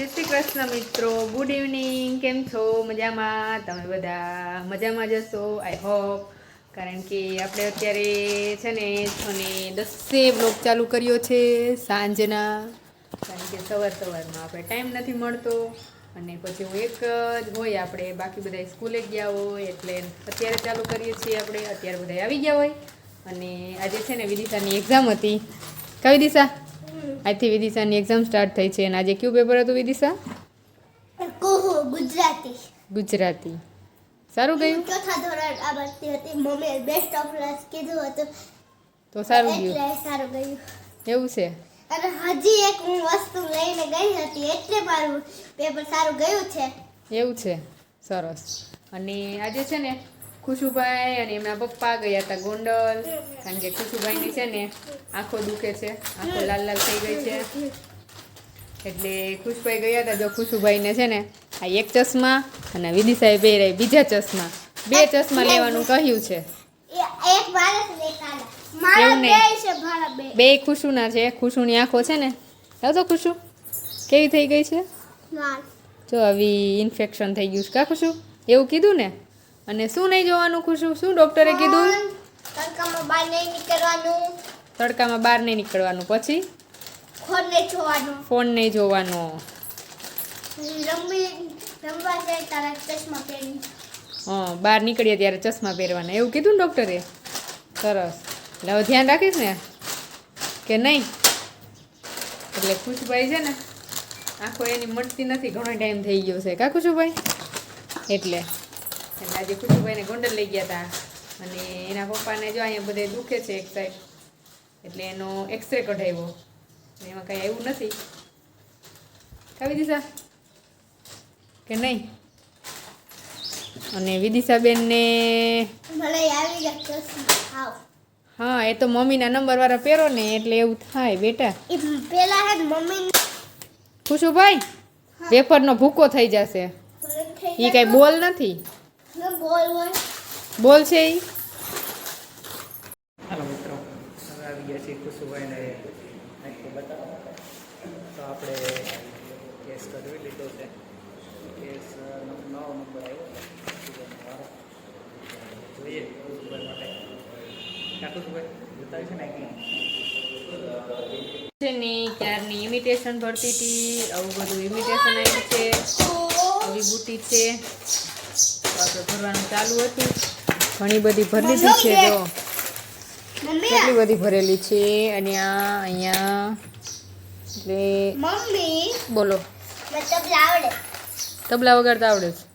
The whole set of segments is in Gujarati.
જય શ્રી કૃષ્ણ મિત્રો. ગુડ ઇવનિંગ કેમ છો? મજામાં? તમે બધા મજામાં જશો આઈ હોપ કારણ કે આપણે અત્યારે છે ને અને દસે બ્લોગ ચાલુ કર્યો છે સાંજના. કારણ કે સવાર સવારમાં આપણે ટાઈમ નથી મળતો. અને પછી હું એક જ હોય આપણે, બાકી બધા સ્કૂલે ગયા હોય એટલે અત્યારે ચાલુ કરીએ છીએ આપણે. અત્યારે બધા આવી ગયા હોય. અને આજે છે ને વિદિશાની એક્ઝામ હતી. કઈ વિદિશા? આજથી વિદિશાની એક્ઝામ સ્ટાર્ટ થઈ છે અને આજે કયું પેપર હતું વિદિશા? ગુજરાતી. ગુજરાતી. સારું ગયું? ચોથા ધોરણ આ બધી હતી. મમ્મી બેસ્ટ ઓફ ક્લાસ કીધું હતું. તો સારું ગયું. સારું ગયું. એવું છે? અને હજી એક હું વસ્તુ લઈને ગઈ હતી. એટલે મારું પેપર સારું ગયું છે. એવું છે. સરસ. અને આજે છે ને ખુશુભાઈ અને એમના પપ્પા ગયા હતા ગોંડલ. કારણ કે ખુશુભાઈની છે ને આંખો દુખે છે આંખો લાલ લાલ થઈ ગઈ છે. એટલે ખુશભાઈ ગયા હતા જો ખુશુભાઈને છે ને આ એક ચશ્મા અને વિધિ સાહેબ એ બીજા ચશ્મા. બે ચશ્મા લેવાનું કહ્યું છે. બે ખુશુના છે ખુશુની આંખો છે ને. જાવ તો ખુશુ કેવી થઈ ગઈ છે? જો આવી ઇન્ફેક્શન થઈ ગયું છે. કા ખુશુ? એવું કીધું ને? અને શું નહીં જોવાનું ખુશું શું ડૉક્ટરે કીધું? તડકામાં બહાર નહીં નીકળવાનું. તડકામાં બહાર નહીં નીકળવાનું. પછી? ફોન નહીં જોવાનું. ફોન નહીં જોવાનો. હં બહાર નીકળીએ ત્યારે ચશ્મા પહેરવાના. એવું કીધું ને ડૉક્ટરે? સરસ. એટલે હવે ધ્યાન રાખીશ ને? કે નહીં? એટલે ખુશભાઈ છે ને આખો એની મળતી નથી. ઘણો ટાઈમ થઈ ગયો છે. કા ખુશુભાઈ? એટલે એટલે આજે ખુશુભાઈને ગોંડલ લઈ ગયા હતા અને એના પપ્પાને જો અહીંયા બધે દુખે છે એક સાઈડ એટલે એનો એક્સરે કઢાવ્યો. એમાં કાંઈ આવ્યું નથી. ખાવી દિશા કે નહીં? અને વિદિશાબેનને હા એ તો મમ્મીના નંબર વાળા પહેરો ને એટલે એવું થાય બેટા. પેલા હે મમ્મી ખુશુભાઈ વેફરનો ભૂકો થઈ જશે. એ કાંઈ બોલ નથી. બોલ બોલ બોલ છે એ હાલો મિત્રો હવે આવી ગયા છીએ કુસુભાઈને આંખો બતાવો તો આપણે કેસ કઢવી લીધો છે કેસ નવ- નવો નંબર આવ્યો કુસુભાઈનો વારો જોઈએ કુસુભાઈ માટે ક્યાં કુસુભાઈ બતાવી છે ને આંખમાં છે ને ક્યારની ઇમિટેશન ભરતી હતી આવું બધું ઇમિટેશન આવ્યું છે આવી બુટી છે તો આપણે ભરવાનું ચાલુ હતું. ઘણી બધી ભરી લીધી છે જો. કેટલી બધી ભરેલી છે અને આ અહીંયા એટલે મમ્મી. બોલો. તબલા આવડે. તબલા વગાડતા આવડે છે.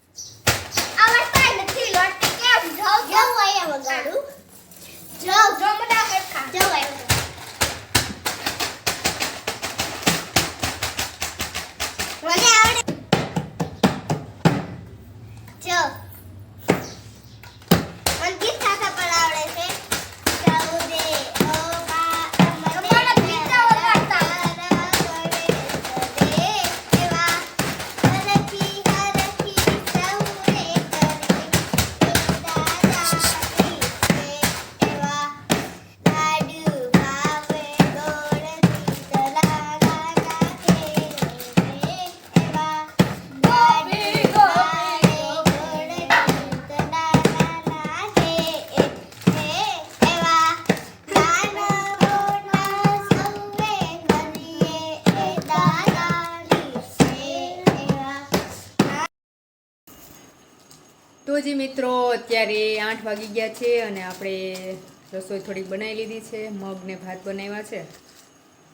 તો જી મિત્રો, અત્યારે આઠ વાગી ગયા છે અને આપણે રસોઈ થોડીક બનાવી લીધી છે. મગ ને ભાત બનાવ્યા છે.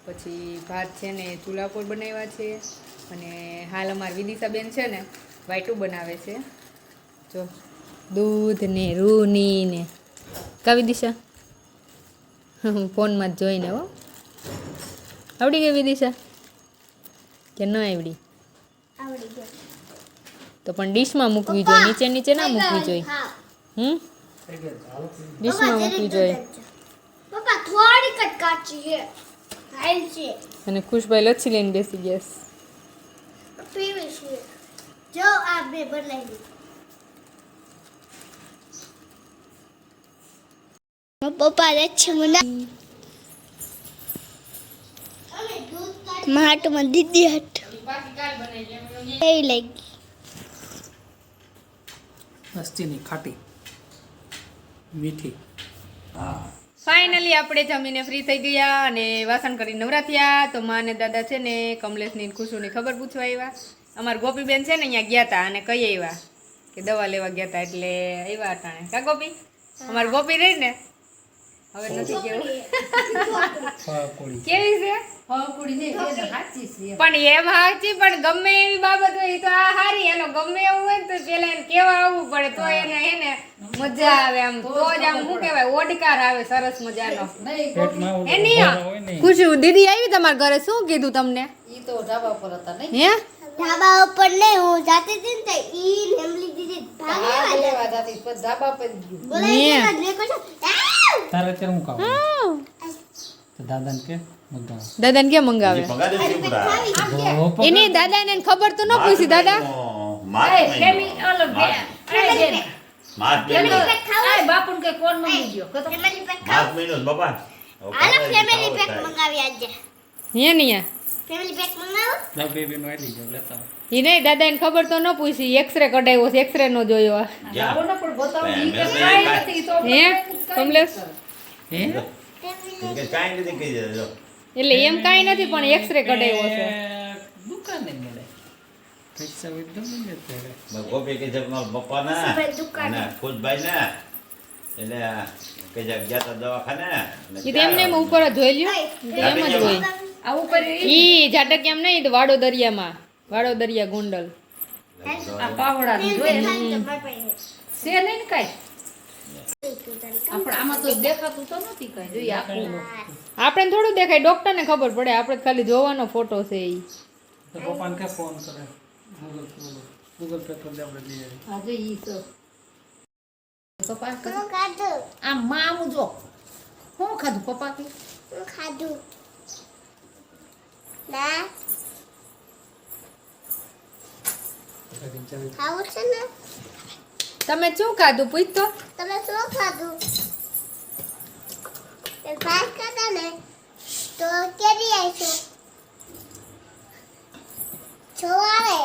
પછી ભાત છે ને ચૂલા પર બનાવ્યા છે અને હાલ અમારી વિદિશાબેન છે ને વાઈટું બનાવે છે. જો, દૂધ ને રૂની ને. કા વિદિશા? ફોનમાં જ જોઈને હો. આવડી ગઈ વિદિશા? કે ન આવડી? આવડી ગયું તો પણ ડીશમાં મૂકવી જોઈએ નીચે નીચે ના મૂકવી જોઈએ. હમ? ડીશમાં મૂકવી જોઈએ. પપ્પા થોડીક જ કાચી છે. હાલ છે. અને ખુશભાઈ લચ્છી લઈને બેસી ગયા છે. પીવી છે. જો આ બે બદલાઈ પપ્પા લચ્છી છે મને માટમાં દીદી હટ. એ લઈ મસ્તીની ખાટી. મીઠી. ફાઇનલી આપણે જમીને ફ્રી થઈ ગયા અને વાસણ કરી નવરા થયા તો માં અને દાદા છે ને કમલેશની ખુશુની ખબર પૂછવા આવ્યા અમારા ગોપીબેન છે ને અહીંયા ગયા હતા અને કઈ આવ્યા કે દવા લેવા ગયા હતા એટલે આવ્યા હતા કા ગોપી? અમારા ગોપી રહી ને? હવે નથી કેવું. કેવી છે? પણ એમ હાચી પણ ગમે એવી બાબત હોય તો આ હારી. એનો ગમે એવું હોય તો પેલા એને કેવા આવવું પડે તો એને એને મજા આવે આમ. તો જ આમ શું કહેવાય? ઓડકાર આવે સરસ મજાનો. એની ખુશી દીદી આવી તમારા ઘરે શું કીધું તમને? ઈ તો ઢાબા પર હતા નહીં? હે? ધાબા ઉપર ને હું જાતી હતી ને તો ઈ લેમલી દીદી ભાગ પછી ઢાબા પર ગયું. બોલાવી ને. ને! તારે અત્યારે હું ખાવું? તો દાદાને કે દાદાને મંગાવે? એની દાદાને એને ખબર તો ન પૂછી દાદા. બાપુ કે કોણ ગયો બાપા. હાલો ફેમિલી પેક મંગાવી આજે. હે ને ફેમિલી પેક મંગાવો. લેતા આવો. એ નહીં દાદાને ખબર તો ન પૂછી. એક્સરે કઢાવ્યો છે એક્સરે નો જોયો. ન ઈ ઈ હે? કમલેશ હે? એટલે એમ કાંઈ નથી પણ એક્સરે કઢાવ્યો છે. દુકાને મળે. પૈસા એકદમ તો મળે ત્યારે. ગોપી કે છે મારા પપ્પા ના દુકાને. અને ખુદભાઈ ના એટલે કે છે ગયા તો દવાખાને એ તો એમ ઉપર જ જોઈ લ્યો. એમ જ હોય આ ઉપર ઈ જાટક એમ નહીં વાડો દરિયામાં. વાડો દરિયા ગોંડલ. આ પાવડા બાપાએ. છે નહીં કાંઈ? આપણે આમાં તો દેખાતું તો નથી કાંઈ. જોઈએ આખું આપણે થોડું દેખાય ડોક્ટરને ખબર પડે આપણે ખાલી જોવાનો ફોટો છે એ પપ્પાને કે ફોન કરે. ગૂગલ પે કરી દે આપણે લઈ આવીએ. આ જો ઈ તો. પપ્પા ખાધું. આમ માં જો. શું ખાધું પપ્પા કે? હું ખાધું. ના. ખાવું છે ને? તમે શું ખાધું? પૂછતો તમે શું ખાધું? તે ભાત ખાધા ને? તો કેરી આવીશું ચોવાડે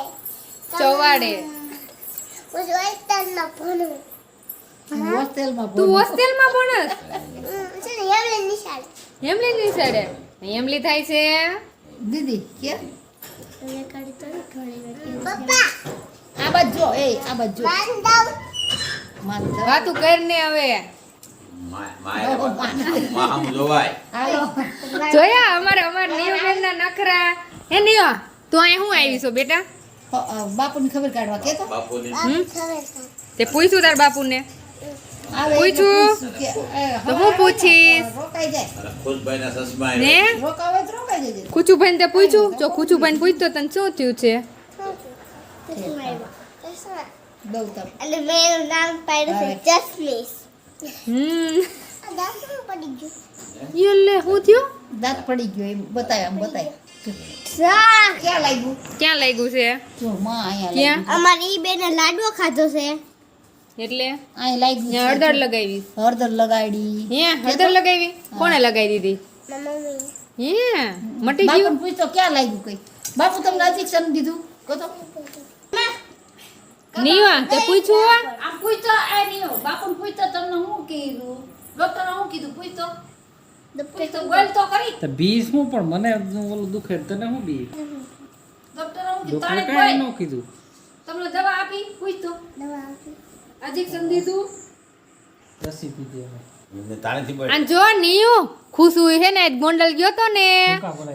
ચોવાડે. હું જોઈતર ભણું. હોસ્ટેલમાં તું હોસ્ટેલમાં ભણસ છે ને એવડે નિશાળે. હેમલી ની સાડે થાય છે? દીદી કે? પપ્પા આ બાજુ જો એ આ બાજુ વાતું કરને હવે. જોયા અમારે અમાર નિયમબેન ના નખરા. હે નિયો તું અહીં હું આવી છો બેટા? હ- ખબર કાઢવા કે તો? બાપુની. તે પૂછ્યું તાર બાપુને? પૂછું. તો હું પૂછીશ? ને? તો કુચુભાઈ પૂછ્યું? જો કુચુભાઈ પૂછતો તને શું થયું છે. દઉં તમ અને મેં નામ પાડ્યું છે જસ્મીસ. હમ. દાંત પડી ગયું? યલે હું થયો? દાંત પડી ગયો એમ બતાય આમ બતાય. સા ક્યાં લાગ્યું? ક્યાં લાગ્યું છે? જો માં અહીંયા ક્યાં? અમારી ઈ બેને લાડવો ખાધો છે. એટલે? અહીં લાગ્યું હળદર લગાવી. હળદર લગાડી. હે હળદર લગાવી? કોણે લગાવી દીધી? મમ્મી હે મટી ગયું? પૂછતો ક્યાં લાગ્યું કઈ? બાપુ તમને અધિક્ષણ દીધું? કહો તો નીવા તે પૂછ્યું આ આમ પૂછતો એ નહીં બાપુને પૂછતો તમને હું કીધું? ડોક્ટરે હું કીધું પૂછતો પૂછતો ગોલ તો. કરી તો બી શું? પણ મને ઓલું દુખે તને હું બી ડોક્ટરે હું કીધું તાણે કોઈ કીધું. તમને દવા આપી? પૂછતો દવા આપી. અધિક્ષણ દીધું રસી પીધી હવે. અને જો નીયું ખુશું હે ને ગોંડલ ગયો તો ને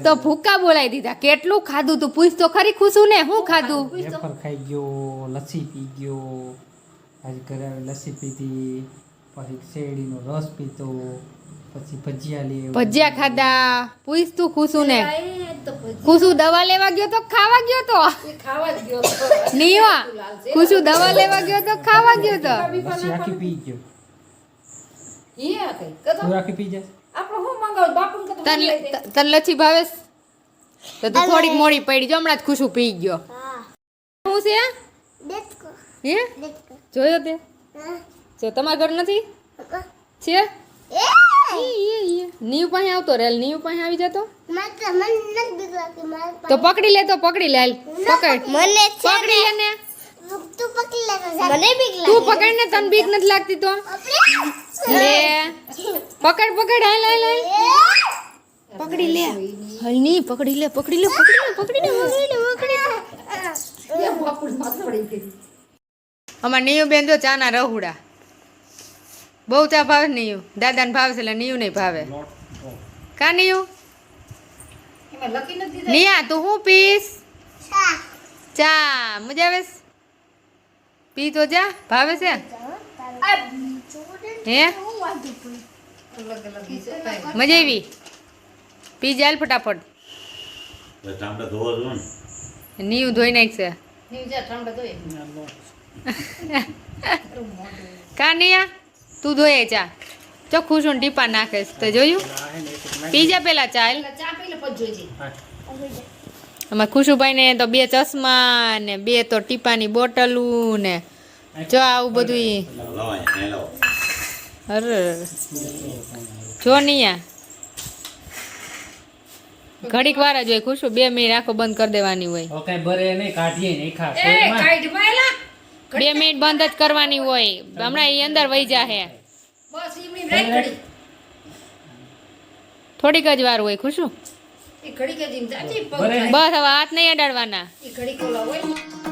તો ભૂકા બોલાવી દીધા. કેટલું ખાધું તું? પૂછ તો ખરી ખુશું ને શું ખાધું વેફર ખાઈ ગયો લસ્સી પી ગયો આજે ઘરે લસ્સી પીધી પછી શેરડીનો રસ પીતો પછી ભજીયા લે ભજીયા ખાધા. પૂછ તું ખુશુ ને. પછી ખુશુ દવા લેવા ગયો તો ખાવા ગયો તો? એ ખાવા જ ગયો. નીવા ખુશુ દવા લેવા ગયો તો ખાવા ગયો તો? લસ્સી આખી પી ગયો. કઈ પી આપણે મંગાવું? બાપુને તન લચ્છી ભાવે તો તું થોડીક મોડી પડી જો હમણાં જ ખુશુ પી ગયો. હું. છે? હે? જોયો તે? જો તમારા ઘર નથી? છે? નીવ પાસે આવતો રેલ નીવ પાસે આવી જતો? તો- મને નથી બીક લાગતી મારે તો પકડી લે તો પકડી લે પકડ. મને પકડી લે ને તું પકડી લે મને બીક તું પકડ ને તને બીક નથી લાગતી તો? લે. પકડ પકડ હાલ હાલ હાલ. પકડી લે. હાલની પકડી લે પકડી લે પકડી લે પકડી લે પકડી લે અમાર નિયુ બેન જો ચાના રહુડા. બહુ ચા ભાવે નિયુ? દાદાને ભાવે છે એટલે નિયુ નહીં ભાવે. કા નીયુ? નિયા તું હું પીસ? ચા. મજા આવે પી તો જા ભાવે છે? હે. મજા આવી? પી જાય ફટાફટ. ને? નીયું ધોઈ નાખશે નીવ જા ઠંડા ધોઈ. કા નિયા? તું ધોયે ચા. ચોખ્ખું છું ટીપા નાખે તો જોયું? ને પી જા પેલા ચાલ અમારે હા. ખુશુભાઈને તો બે ચશ્મા ને બે તો ટીપાની બોટલું ને જો આવું બધું અરે. જો નિયા. ઘડીક વાર જ હોય ખુશું બે મિનિટ આંખો બંધ કરી દેવાની હોય. હવે ભરે નહીં કાઢીએ નહીં ખા. એ કાઈટ માયલા. બે મિનિટ બંધ જ કરવાની હોય. હમણાં એ અંદર વહી જાહે. બસ ઈ ઘડી. થોડીક જ વાર હોય ખુશું. બસ હવે હાથ નહીં અડાડવાના. ઈ ઘડી કોલા હોય.